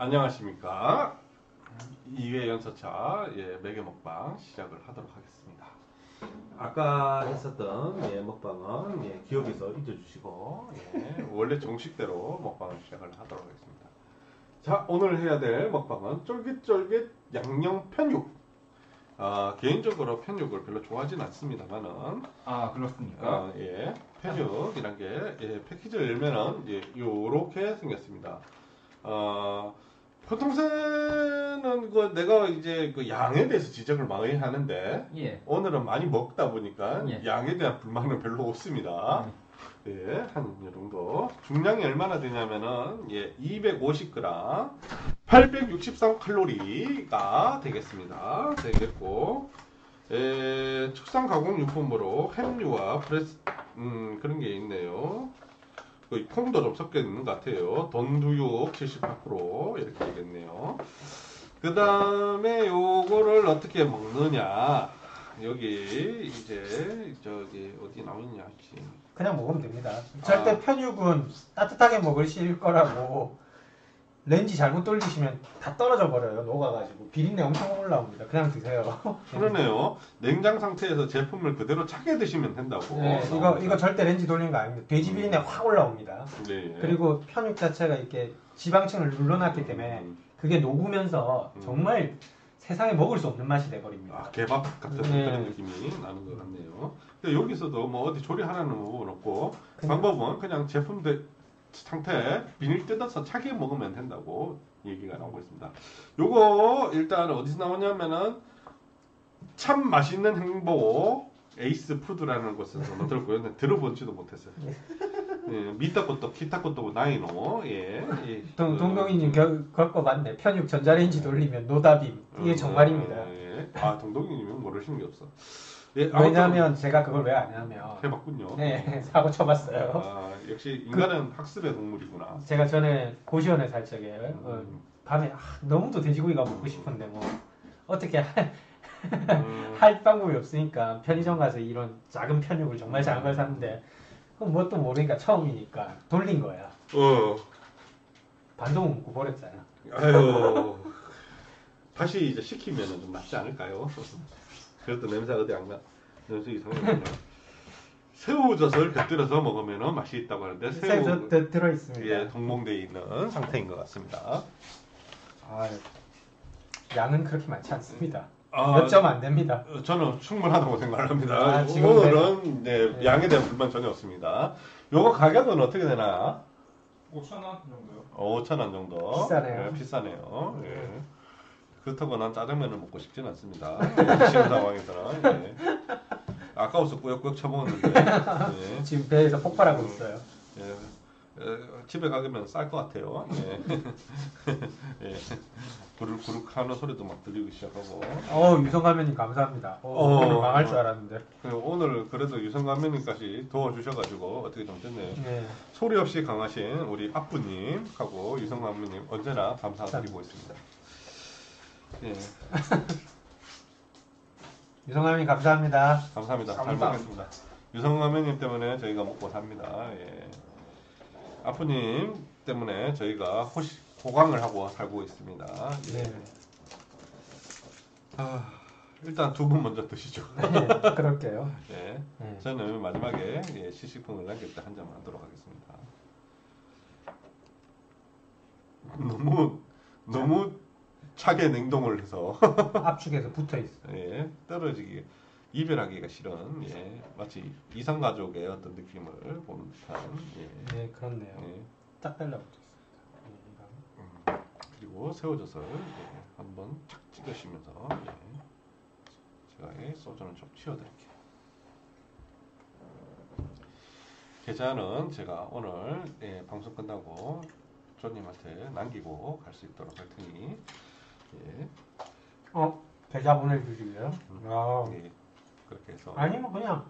안녕하십니까. 2회 연서차 예, 매개 먹방 시작을 하도록 하겠습니다. 아까 했었던 예, 먹방은 예, 기억에서 잊어주시고 예, 원래 정식대로 먹방을 시작을 하도록 하겠습니다. 자 오늘 해야 될 먹방은 쫄깃쫄깃 양념 편육. 아, 개인적으로 편육을 별로 좋아하진 않습니다만은 아 그렇습니까? 어, 예, 편육이란 게 예, 패키지를 열면은 예, 요렇게 생겼습니다. 어, 보통새는 그 내가 이제 그 양에 대해서 지적을 많이 하는데 예. 오늘은 많이 먹다 보니까 예. 양에 대한 불만은 별로 없습니다. 예, 한이 정도. 중량이 얼마나 되냐면은 예, 250g, 863칼로리가 되겠습니다. 되겠고, 예, 축산 가공 유품으로 햄류와 프레스 음, 그런 게 있네요. 그 콩도 좀 섞여 있는 것 같아요. 돈두육 78% 이렇게 되겠네요. 그 다음에 요거를 어떻게 먹느냐. 여기 이제 저기 어디 나오냐 그냥 먹으면 됩니다. 절대 아. 편육은 따뜻하게 먹으실 거라고 렌지 잘못 돌리시면 다 떨어져 버려요. 녹아가지고 비린내 엄청 올라옵니다. 그냥 드세요. 그러네요. 냉장 상태에서 제품을 그대로 차게 드시면 된다고. 네, 이거 이거 절대 렌지 돌리는 거 아닙니다. 돼지 비린내 확 올라옵니다. 네. 그리고 편육 자체가 이렇게 지방층을 눌러놨기 때문에 음, 그게 녹으면서 음. 정말 세상에 먹을 수 없는 맛이 돼버립니다. 아, 개밥 같은 네. 그런 느낌이 나는 것 같네요. 근데 여기서도 뭐 어디 조리하라는 부분 없고 방법은 그냥 제품 대, 상태 비닐 뜯어서 차게 먹으면 된다고 얘기가 나오고 있습니다. 요거 일단 어디서 나오냐면은 참 맛있는 행복 에이스 푸드라는 곳에서 만들었고요. 들어본지도 못했어요. 예, 미타 것도 기타 것도 나이노 예, 예. 동, 그- 동동이님 겪어 봤네. 편육 전자레인지 돌리면 노답임. 이게 음, 정말입니다. 예. 아 동동이님은 모르시는 게 없어. 예, 아무튼 왜냐하면 제가 그걸 왜안 하면 해봤군요. 네 사고 쳐봤어요. 아, 역시 인간은 학습의 동물이구나. 제가 전에 고시원에 살 적에 어, 음, 밤에 아, 너무도 돼지고기가 먹고 싶은데 뭐 어떻게 할, 음, 할 방법이 없으니까 편의점 가서 이런 작은 편육을 정말 작은 걸 샀는데 그럼 뭣도 모르니까 처음이니까 돌린 거야. 어, 못 먹고 버렸잖아. 아유, 다시 이제 시키면은 좀 낫지 않을까요? 그래도 냄새 어디 안 나? 냄새 이상해요. 새우젓을 곁들여서 먹으면 맛이 있다고 하는데 새우 새우 저 들어 있습니다. 예, 동봉되어 있는 상태인 것 같습니다. 아, 양은 그렇게 많지 않습니다. 아, 몇 점 안 됩니다. 어, 저는 충분하다고 생각합니다. 아, 지금 오늘은 네, 네. 양에 대한 불만 전혀 없습니다. 요거 가격은 어떻게 되나? 5천 원 정도요. 어, 5,000원 정도. 비싸네요. 네, 비싸네요. 예. 그렇다고 난 짜장면을 먹고 싶진 않습니다. 예, 지금 상황에서는. 예. 아까워서 꾸역꾸역 쳐먹었는데. 예. 지금 배에서 폭발하고 있어요. 예. 에, 집에 가면 쌀 것 같아요. 예. 예. 구룩구룩 하는 소리도 막 들리기 시작하고. 어 유성가면님 감사합니다. 어, 어. 망할 줄 알았는데. 그 오늘 그래도 유성감독님까지 도와주셔가지고 어떻게 좀 됐네요. 네. 소리 없이 강하신 우리 아프님하고 유성감독님 언제나 감사드리고 있습니다. 예, 유성가면님 감사합니다. 감사합니다. 잘 감사합니다. 먹겠습니다. 유성감독님 때문에 저희가 먹고 삽니다. 예. 아프님 때문에 저희가 호시, 호강을 하고 살고 있습니다. 예. 네. 아, 일단 두 분 먼저 드시죠. 네. 그럴게요. 예. 네. 저는 마지막에 예, 시식품을 남길 때 한잔 하도록 하겠습니다. 너무 너무 차게 냉동을 해서 압축해서 붙어 있어. 예, 떨어지기 이별하기가 싫은 예, 마치 이상 가족의 어떤 느낌을 보는 듯한 예, 네, 그렇네요. 예, 딱 달라붙어 있습니다. 음, 그리고 새우젓을 예, 한번 착 찍으시면서 예, 제가 이 소주는 좀 치워드릴게요. 계좌는 제가 오늘 예, 방송 끝나고 조님한테 남기고 갈 수 있도록 할 테니 예, 어, 계좌 보내주시고요. 아, 예, 그렇게 해서 아니면 그냥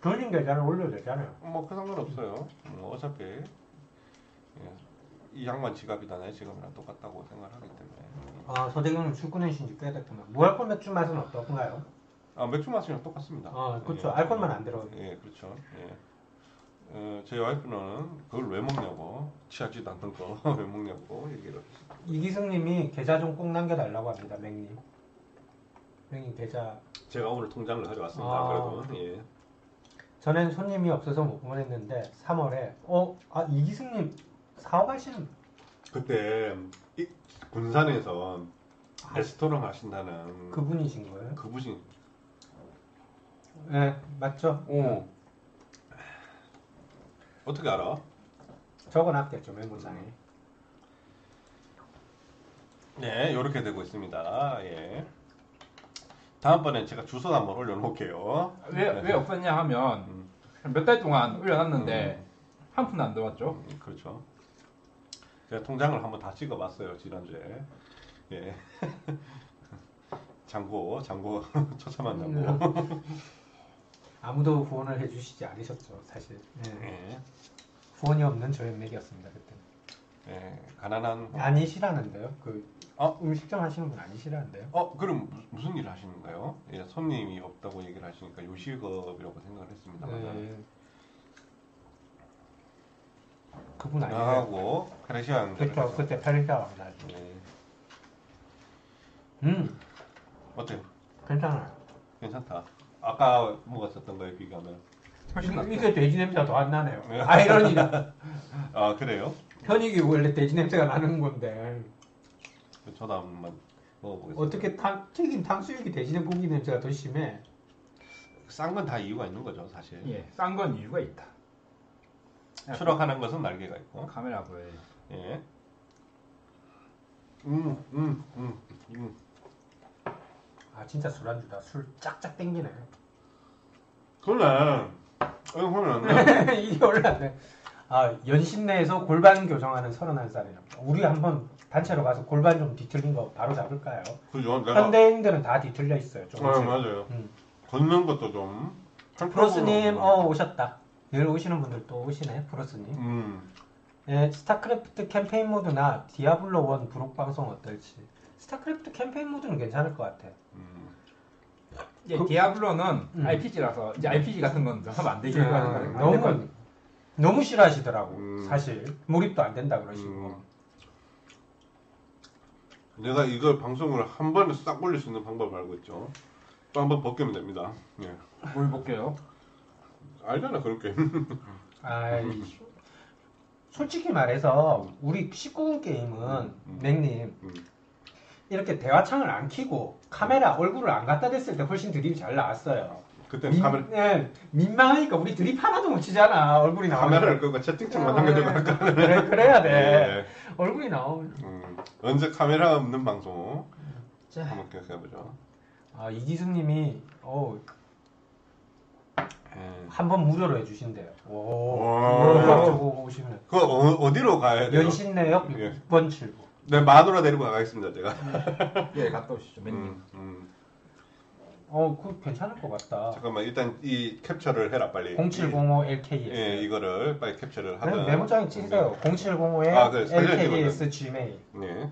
돌린 계좌를 올려도 되잖아요. 뭐 그 상관없어요. 뭐 어차피 예, 이 양반 지갑이다 내 지갑이랑 똑같다고 생각하기 때문에 아, 서대경님 출근하신 지꽤 됐구나. 무알콜 맥주 맛은 어떤가요? 아 맥주 맛이랑 똑같습니다. 아, 그렇죠. 예. 알코올만 안 들어가요. 예, 그렇죠. 예. 어, 저희 와이프는 그걸 왜 먹냐고 취하지도 않던 거 왜 먹냐고 얘기를. 이기승님이 계좌 좀 꼭 남겨달라고 합니다. 맥님. 맥님 계좌. 제가 오늘 통장을 가져왔습니다. 아. 그래도 예. 전엔 손님이 없어서 못 보냈는데 3월에 어, 아 이기승님 사업하시는 그때 이, 군산에서 레스토랑 하신다는 그, 그분이신 거예요? 그분이 네, 맞죠? 어. 어떻게 알아? 적어놨겠죠 메모장에. 네, 이렇게 되고 있습니다. 예. 다음번엔 제가 주소 한번 올려놓을게요. 왜, 왜 없었냐 하면 음. 몇달 동안 올려놨는데 한 푼도 안 들어왔죠. 음, 그렇죠. 제가 통장을 한번 다 찍어봤어요 지난주에. 예. 장고, 장고, 처참한 장고. 아무도 후원을 해주시지 않으셨죠 사실. 네. 예. 후원이 없는 저연맥이었습니다 그때. 예. 가난한. 아니시라는데요? 그 어? 음식점 하시는 분 아니시라는데요? 어, 그럼 무- 무슨 일 하시는가요? 예, 손님이 없다고 얘기를 하시니까 요식업이라고 생각을 했습니다. 네. 그분 아니에요? 나하고 카레시안. 그렇죠. 그때 팔리다고 나죠. 예. 음, 어때요? 괜찮아요. 괜찮다. 아까 먹었었던 거에 비교하면. 훨씬 낫죠. 이게 돼지 냄새가 더 안 나네요. 네. 아이러니가 아 그래요? 현익이 원래 돼지 냄새가 나는 건데 저도 한번 먹어보겠습니다. 어떻게 탕, 튀긴 탕수육이 돼지 고기 냄새가 더 심해? 싼 건 다 이유가 있는 거죠, 사실. 예, 싼 건 이유가 있다. 추락하는 것은 날개가 있고. 카메라 보여. 예. 음, 음, 음, 음. 아 진짜 술안주다. 술 짝짝 땡기네. 그래. 이거 돼. 이게 올랐네. 아 연신내에서 골반 교정하는 31살이랍니다. 우리 한번 단체로 가서 골반 좀 뒤틀린 거 바로 잡을까요? 그죠? 내가. 현대인들은 다 뒤틀려 있어요. 아, 조금씩. 맞아요. 음. 걷는 것도 좀. 프로스님 어 오셨다. 늘 오시는 분들 또 오시네 프로스님. 음. 예, 스타크래프트 캠페인 모드나 디아블로 1 부록 방송 어떨지. 스타크래프트 캠페인 모드는 괜찮을 것 같아. 음. 이제 그- 디아블로는 음. RPG라서 이제 RPG 같은 건 하면 안 되게 아, 하는 너무. 너무 싫어하시더라고. 음. 사실 몰입도 안 된다 그러시고. 음. 내가 이걸 방송을 한 번에 싹 올릴 수 있는 방법을 알고 있죠. 또 한 번 벗기면 됩니다. 예. 뭘 볼게요. 알잖아, 그런 게임. 아이, 솔직히 말해서 우리 19금 게임은 음. 맥님 음. 이렇게 대화창을 안 켜고 카메라 얼굴을 안 갖다 댔을 때 훨씬 드립이 잘 나왔어요. 그때 민, 카메라, 예, 민망하니까 우리 드립 하나도 못 치잖아. 얼굴이 나오면. 카메라를 끄고 채팅창만 남겨두고 할까? 그래, 그래야 돼. 예. 얼굴이 나오면. 음. 언제 카메라 없는 방송 자, 한번 기억해보죠. 아, 이기승님이 어, 예. 한번 무료로 해주신대요. 오, 와. 저거 오시면 그거 어, 디로 가야 돼요? 연신내역 예. 6번 7부. 네, 마누라 데리고 가겠습니다, 제가. 예, 갔다 오시죠, 맨님. 음, 음. 어, 그 괜찮을 것 같다. 잠깐만, 일단 이 캡처를 해라, 빨리. 0705 LKS. 예, 이거를 빨리 캡처를. 네, 메모장에 치세요. 0705에 아, 그래, LKS Gmail. 네.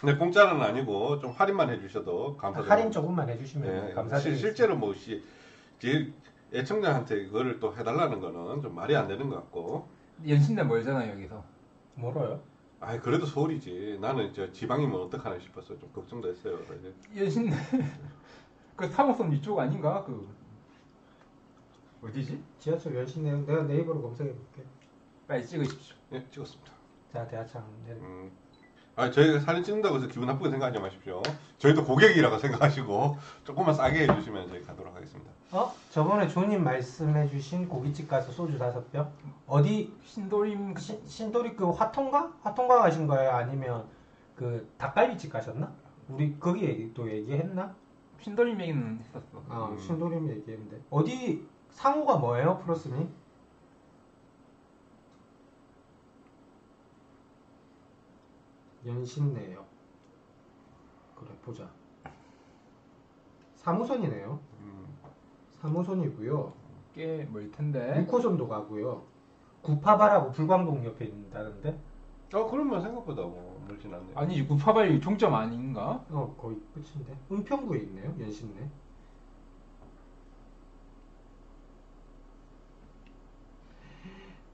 근데 공짜는 아니고 좀 할인만 해주셔도 감사드립니다. 할인 조금만 해주시면 네, 실, 감사드리겠습니다. 실제로 뭐 시, 제 애청자한테 이거를 또 해달라는 거는 좀 말이 안 되는 것 같고. 연신내 멀잖아요, 여기서. 뭐로요? 아, 그래도 서울이지. 나는 저 지방이면 어떡하나 싶어서 좀 걱정도 했어요. 그래서 연신내. 그 사무소 이쪽 아닌가? 그. 어디지? 지하철 연신내역 내가 네이버로 검색해 볼게. 빨리 찍으십시오. 예, 찍었습니다. 자, 대하창 내려. 음. 아, 저희가 사진 찍는다고 해서 기분 나쁘게 생각하지 마십시오. 저희도 고객이라고 생각하시고 조금만 싸게 해주시면 저희 가도록 하겠습니다. 어? 저번에 조님 말씀해주신 고깃집 가서 소주 다섯 병 어디 신도림 신, 신도리 그 화통가? 화통가 가신 거예요? 아니면 그 닭갈비집 가셨나? 우리 거기 또 얘기했나? 신도림 얘기는 했었어. 아 음. 신도림 얘기했는데 어디 상호가 뭐예요 프로스님? 연신내역 그래 보자 3호선이네요 음. 3호선이고요 꽤 멀 텐데. 6호선도 가고요 구파바라고 불광동 옆에 있다는데 어, 그러면 생각보다 뭐 멀진 않네요. 아니지, 구파발이 종점 아닌가? 어 거의 끝인데 은평구에 있네요 연신내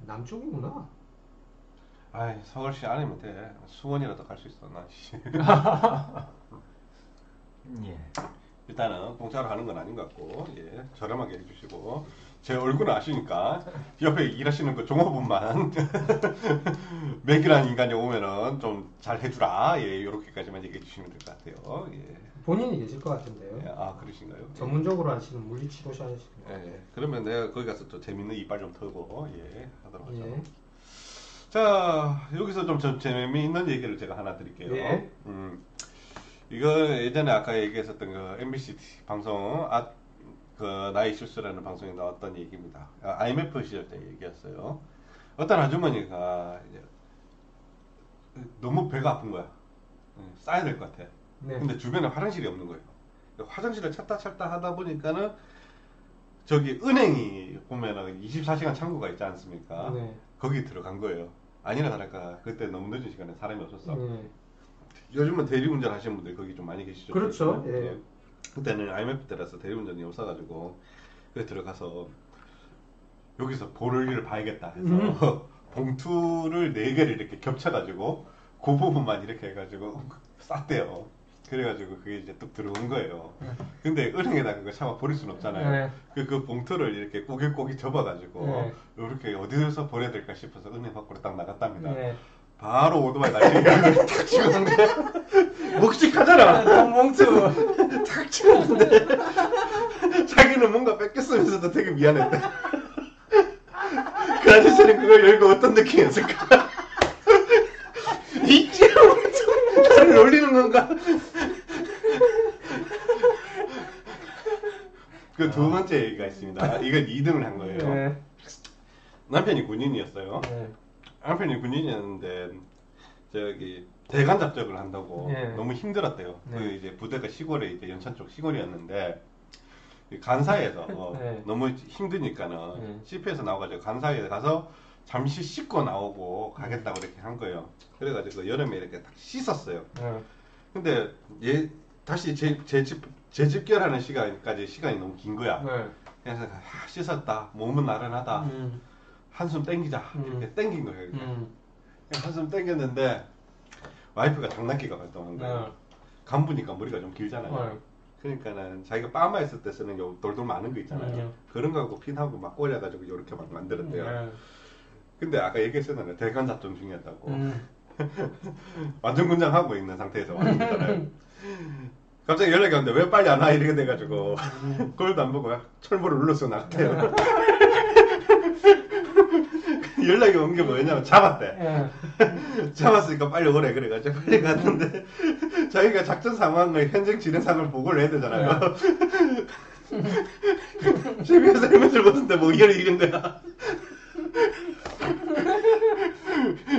남쪽이구나. 아이 서울시 아니면 돼. 수원이라도 갈 수 있어 나. 씨. 예. 일단은 공짜로 하는 건 아닌 것 같고 예 저렴하게 해주시고 제 얼굴은 아시니까 옆에 일하시는 그 종업원만 맥이라는 인간이 오면은 좀 잘 해주라 예 요렇게까지만 얘기해 주시면 될 것 같아요 예. 본인이 계실 것 같은데요. 예, 아 그러신가요? 전문적으로 하시는 물리치료사 하시는 예, 예. 그러면 내가 거기 가서 또 재밌는 이빨 좀 털고 예 하도록 하죠. 예. 자 여기서 좀 저- 재미있는 얘기를 제가 하나 드릴게요. 예. 음, 이거 예전에 아까 얘기했었던 그 MBC 방송 아, 그 나의 실수라는 방송에 나왔던 얘기입니다. 아, IMF 시절 때 얘기였어요. 어떤 아주머니가 이제 너무 배가 아픈 거야. 응, 싸야 될 것 같아. 네. 근데 주변에 화장실이 없는 거예요. 화장실을 찾다 찾다 하다 보니까는 저기 은행이 보면은 24시간 창구가 있지 않습니까? 네. 거기 들어간 거예요. 아니나 다를까 그때 너무 늦은 시간에 사람이 없었어. 네. 요즘은 대리운전 하시는 분들 거기 좀 많이 계시죠. 그렇죠. 예. 그때는 IMF 때라서 대리운전이 없어가지고 그 들어가서 여기서 볼일을 봐야겠다 해서 음. 봉투를 네 개를 이렇게 겹쳐가지고 그 부분만 이렇게 해가지고 쌌대요. 그래가지고 그게 이제 뚝 들어온 거예요. 근데 은행에다 그거 차마 버릴 수는 없잖아요. 네. 그, 그 봉투를 이렇게 꼬깃꼬깃 접어가지고 네. 이렇게 어디서 보내야 될까 싶어서 은행 밖으로 딱 나갔답니다. 네. 바로 오토바이 다시 탁 찍었는데 묵직하잖아. 똥봉투. 탁 찍었는데 자기는 뭔가 뺏겼으면서도 되게 미안했대. 그 아저씨는 그걸 열고 어떤 느낌이었을까? 있지 나를 놀리는 건가? 그 두 번째 얘기가 있습니다. 이건 2등을 한 거예요. 네. 남편이 군인이었어요. 네. 남편이 군인이었는데 저기 대간 작전을 한다고 예. 너무 힘들었대요. 네. 그 이제 부대가 시골에 이제 연천 쪽 시골이었는데 이 간사에서 네. 너무 힘드니까는 네. CP에서 나와가지고 간사에 가서 잠시 씻고 나오고 가겠다고 이렇게 한 거예요. 그래가지고 여름에 이렇게 딱 씻었어요. 네. 근데 얘 다시 제 제 집 재집결하는 시간까지 시간이 너무 긴 거야. 네. 그래서 아, 씻었다, 몸은 나른하다, 음. 한숨 땡기자 음. 이렇게 땡긴 거예요. 이렇게. 음. 한숨 땡겼는데 와이프가 장난기가 발동한 거예요. 네. 간부니까 머리가 좀 길잖아요. 네. 그러니까는 자기가 빠마 있을 때 쓰는 요 돌돌 많은 거 있잖아요. 음. 그런 거하고 핀하고 막 꽂아가지고 이렇게 막 만들었대요. 네. 근데 아까 얘기했었는데 대관 작전 중이었다고. 음. 완전 군장하고 있는 상태에서 왔는 거잖아요. 갑자기 연락이 왔는데 왜 빨리 안 와? 이렇게 돼가지고 음. 그걸도 안 보고 철물을 눌러서 나갔대요. 연락이 온 게 뭐냐면 잡았대. 예. 잡았으니까 빨리 오래 그래가지고 빨리 갔는데 자기가 작전 상황을 현장 진행 상황을 보고를 해야 되잖아요. 집에서 헬멧을 벗는데 뭐 이런 이런 거야.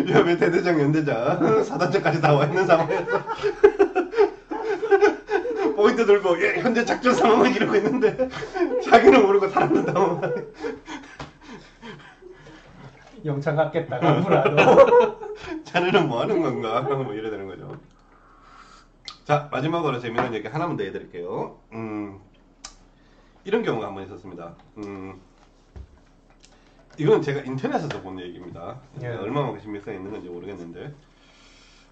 옆에 대대장, 연대장, 사단장까지 다 와 있는 포인트 들고 예, 현재 작전 상황을 이러고 있는데 자기는 모르고 사람은 당황. 영창 갔겠다 간부라도. 자네는 뭐 하는 건가? 뭐 이래 되는 거죠. 자, 마지막으로 재미있는 얘기 하나만 더 해드릴게요. 음, 이런 경우가 한 번 있었습니다. 음, 이건 제가 인터넷에서 본 얘기입니다. 예. 얼마만큼 신빙성이 있는 건지 모르겠는데,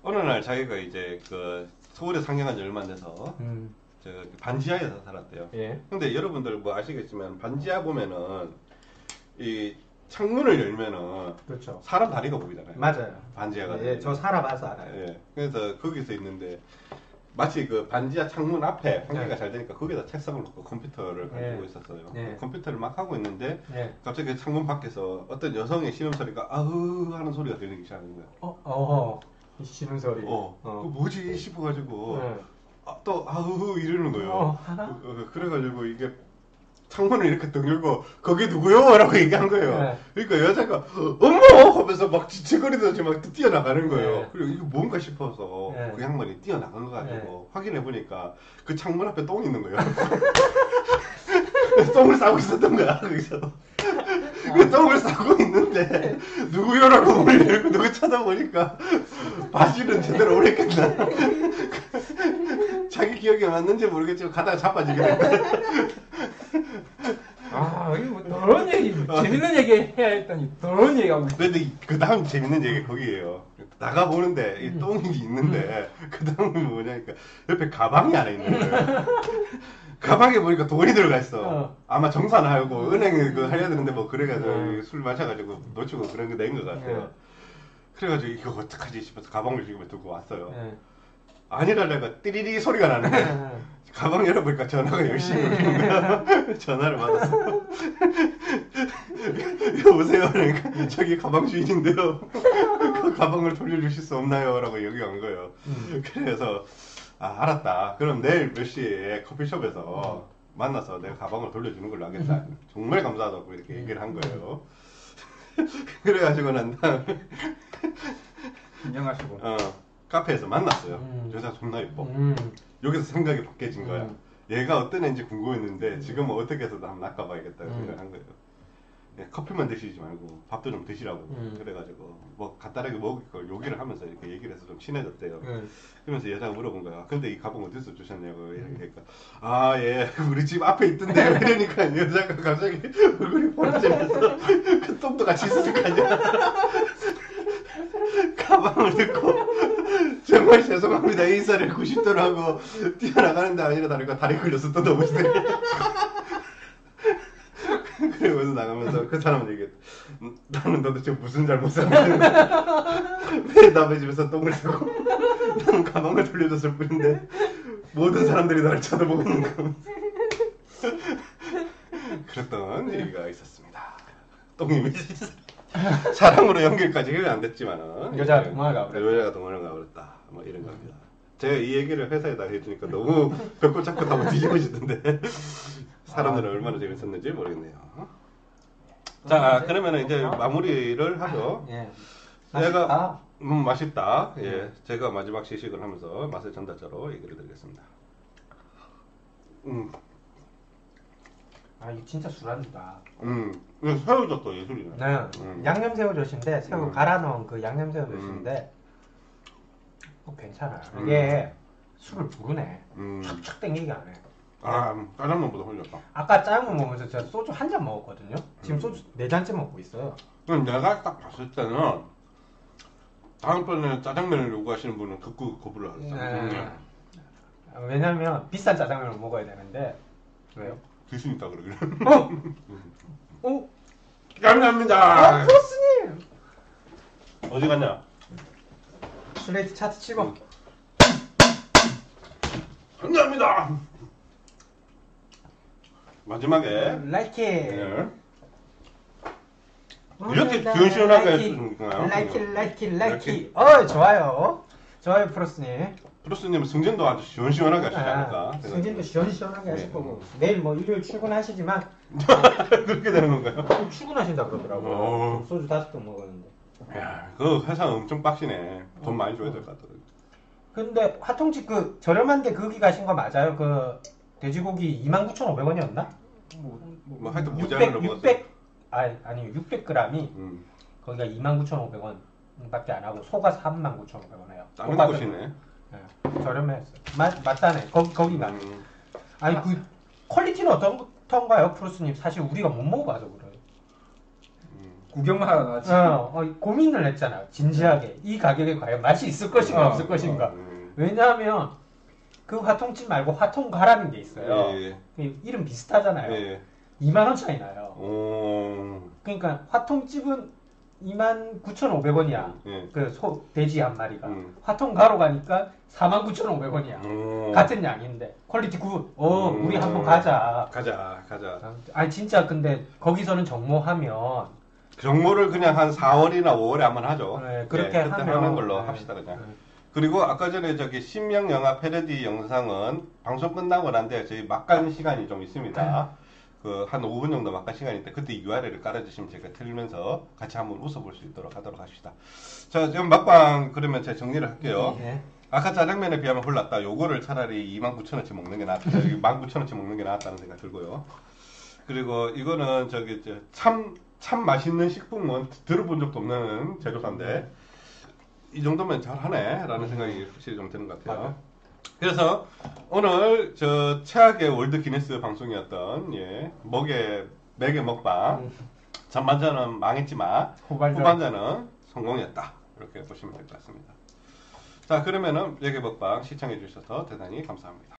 어느 날 자기가 이제 그 서울에 상경한 지 얼마 안 돼서 음. 저 반지하에서 살았대요. 예. 근데 여러분들 뭐 아시겠지만 반지하 보면은 이 창문을 열면은 그렇죠. 사람 다리가 보이잖아요. 맞아요. 반지하가. 예, 저 살아봐서 알아요. 예. 그래서 거기서 있는데 마치 그 반지하 창문 앞에 환기가 네. 잘 되니까 거기다 책상을 놓고 컴퓨터를 가지고 네. 있었어요. 네. 컴퓨터를 막 하고 있는데 예. 갑자기 그 창문 밖에서 어떤 여성의 신음 소리가 아으 하는 소리가 들리기 시작하는 거야. 어. 이 쉬는 소리. 어, 그 뭐지 싶어가지고 또 아으 이러는 거예요. 어, 하나? 어, 어, 그래가지고 이게 창문을 이렇게 등 열고 거기 누구요? 라고 얘기한 거예요. 네. 그러니까 여자가 어머 하면서 막 지치거리듯이 막 뛰어나가는 거예요. 네. 그리고 이거 뭔가 싶어서 네. 그 양반이 뛰어나간 거 가지고 확인해 보니까 그 창문 앞에 똥이 있는 거예요. 똥을 싸고 있었던 거야 거기서. 그 똥을 싸고 있는데 누구요라고 문을 열고 누구 쳐다보니까 바지는 제대로 오래 꼈나 자기 기억에 맞는지 모르겠지만 가다가 자빠지게. 아 이거 뭐 더러운 얘기 재밌는 얘기 해야 했더니 더러운 얘기하고. 근데 그 다음 재밌는 얘기가 거기에요. 나가 보는데 이 똥이 있는데 그 다음은 뭐냐니까 옆에 가방이 하나 있는 거예요. 가방에 보니까 돈이 들어가 있어. 어. 아마 정산하고 은행에 그 하려야 되는데 뭐 그래가지고 음. 술 마셔가지고 놓치고 그런 게된것 같아요. 네. 그래가지고 이거 어떡하지 싶어서 가방을 지금 들고 왔어요. 예. 아니랄래가 띠리리 소리가 나는데 가방 열어보니까 전화가 열심히 울리는 거야. 전화를 받았어. 여보세요? 그러니까 저기 가방 주인인데요. 그 가방을 돌려주실 수 없나요? 라고 여기 간 거예요. 음. 그래서 아 알았다. 그럼 내일 몇 시에 커피숍에서 만나서 내가 가방을 돌려주는 걸로 하겠다. 정말 감사하다고 이렇게 얘기를 한 거예요. 그래가지고 난 다음에 인정하시고. 어, 카페에서 만났어요. 음. 여자 존나 예뻐. 음. 여기서 생각이 바뀌어진 거야. 음. 얘가 어떤 애인지 궁금했는데 지금은 어떻게 해서도 한번 낚아봐야겠다고 음. 생각한 거예요. 예, 커피만 드시지 말고 밥도 좀 드시라고 음. 그래가지고 뭐 간단하게 먹을 걸 요기를 하면서 이렇게 얘기를 해서 좀 친해졌대요. 음. 그러면서 여자가 물어본 거야. 근데 이 가방 어디서 주셨냐고 이렇게 하니까 아 예 우리 집 앞에 있던데요. 이러니까 여자가 갑자기 얼굴이 번지면서 그 똥도 같이 있을 거 아니야. 가방을 듣고 정말 죄송합니다. 인사를 90도로 하고 뛰어나가는데 아니라 다르니까 다리 걸려서 또 넘으시네. 그러면서 나가면서 그 사람은 얘기했 음, 나는 도대체 무슨 잘못을 했는데 왜 남의 집에서 똥을 싸고 나는 가방을 돌려줬을 뿐인데 모든 사람들이 나를 쳐다보고 있는 거 그랬던 얘기가 있었습니다. 똥이 미지 사랑으로 연결까지 해안 됐지만은. 여자가 이제 동화를 가버렸다. 여자가 동화를 가버렸다. 뭐 이런 겁니다. 제가 이 얘기를 회사에다 해주니까 너무 벽골 잡고 타고 뒤집어지던데. 사람들은 얼마나 재밌었는지 모르겠네요. 자 그러면 이제 마무리를 하죠. 예. 맛있다. 음 맛있다. 예, 제가 마지막 시식을 하면서 맛의 전달자로 얘기를 드리겠습니다. 음, 아 이거 진짜 술안주다. 음, 이거 새우젓도 예술이네. 네. 음. 양념 새우 젓인데 새우 음. 갈아 넣은 그 양념 새우 젓인데 어, 괜찮아. 이게 술을 부르네. 음, 촥촥 땡기게 안 해. 아, 음, 짜장면보다 훌륭하다. 아까 짜장면 먹으면서 제가 소주 한 잔 먹었거든요. 지금 음. 소주 네 잔째 먹고 있어요. 그럼 내가 딱 봤을 때는 다음번에 짜장면을 요구하시는 분은 극구 거부를 하겠다. 음, 네. 왜냐면 비싼 짜장면을 먹어야 되는데 왜요? 귀신 있다 그러길래. 어? 어? 감사합니다. 아, 크로스님! 어디 갔냐? 슬레이트 차트 치고 감사합니다. 마지막에 라이키 예. 이렇게 시원시원하게 해주는구나. 라이키 라이키 라이키 라이키. 어 좋아요 좋아요 프로스님 프로스님 승진도 아주 시원시원하게 하시지 않을까? 아, 승진도 시원시원하게 하실 네. 거고 내일 뭐 일요일 출근하시지만 그렇게 되는 건가요? 출근하신다 그러더라고요 어. 소주 다섯 병 먹었는데 야, 그 회사 엄청 빡시네. 돈 많이 줘야 될 것 같더라고. 근데 화통집 그 저렴한데 거기 가신 거 맞아요? 그 돼지고기 29,500원이었나? 뭐, 뭐, 뭐 하여튼 600, 무제한으로 먹었어. 600 아니 아니 600g이 음, 거기가 29,500원 밖에 안 하고 소가 39,500원이에요. 짱는 곳이네. 저렴했어. 맞 맞다네. 거기 거기가. 음, 아니 그 퀄리티는 어떤가요, 프로스님? 사실 우리가 못 먹어봐서 그래요. 음. 구경만 하다 나지. 어, 어, 고민을 했잖아. 진지하게 이 가격에 과연 맛이 있을 것인가 어, 없을 것인가. 음. 왜냐하면 그 화통집 말고 화통가라는 게 있어요. 예, 그 이름 비슷하잖아요. 예. 2만 원 차이 나요. 오, 그러니까 화통집은 2만 9,500원이야. 예. 그 소 돼지 한 마리가. 음. 화통 가로 가니까 4만 9,500원이야. 오. 같은 양인데 퀄리티 굿. 어, 음. 우리 한번 가자. 가자, 가자. 아니 진짜 근데 거기서는 정모하면 정모를 그냥 한 4월이나 5월에 한번 하죠. 네, 그렇게 예, 그때 하면 하는 걸로 네. 합시다 그냥. 네. 그리고 아까 전에 저기 신명 영화 패러디 영상은 방송 끝나고 난데 저희 막간 시간이 좀 있습니다. 그 한 5분 정도 막간 시간이 있는데 그때 URL을 깔아주시면 제가 틀면서 같이 한번 웃어볼 수 있도록 하도록 합시다. 자 지금 막방 그러면 제가 정리를 할게요. 네. 아까 짜장면에 비하면 홀랐다. 요거를 차라리 29,000원치 먹는 게 낫다. 19,000원치 먹는 게 낫다는 생각 들고요. 그리고 이거는 저기 저 참, 참 맛있는 식품은 들어본 적도 없는 재료사인데 이 정도면 잘하네 라는 생각이 확실히 좀 드는 것 같아요. 그래서 오늘 저 최악의 월드 기네스 방송이었던 예, 먹의 매개 먹방. 전반전은 망했지만 후반전. 후반전은 성공했다. 이렇게 보시면 될 것 같습니다. 자, 그러면은 매개 먹방 시청해 주셔서 대단히 감사합니다.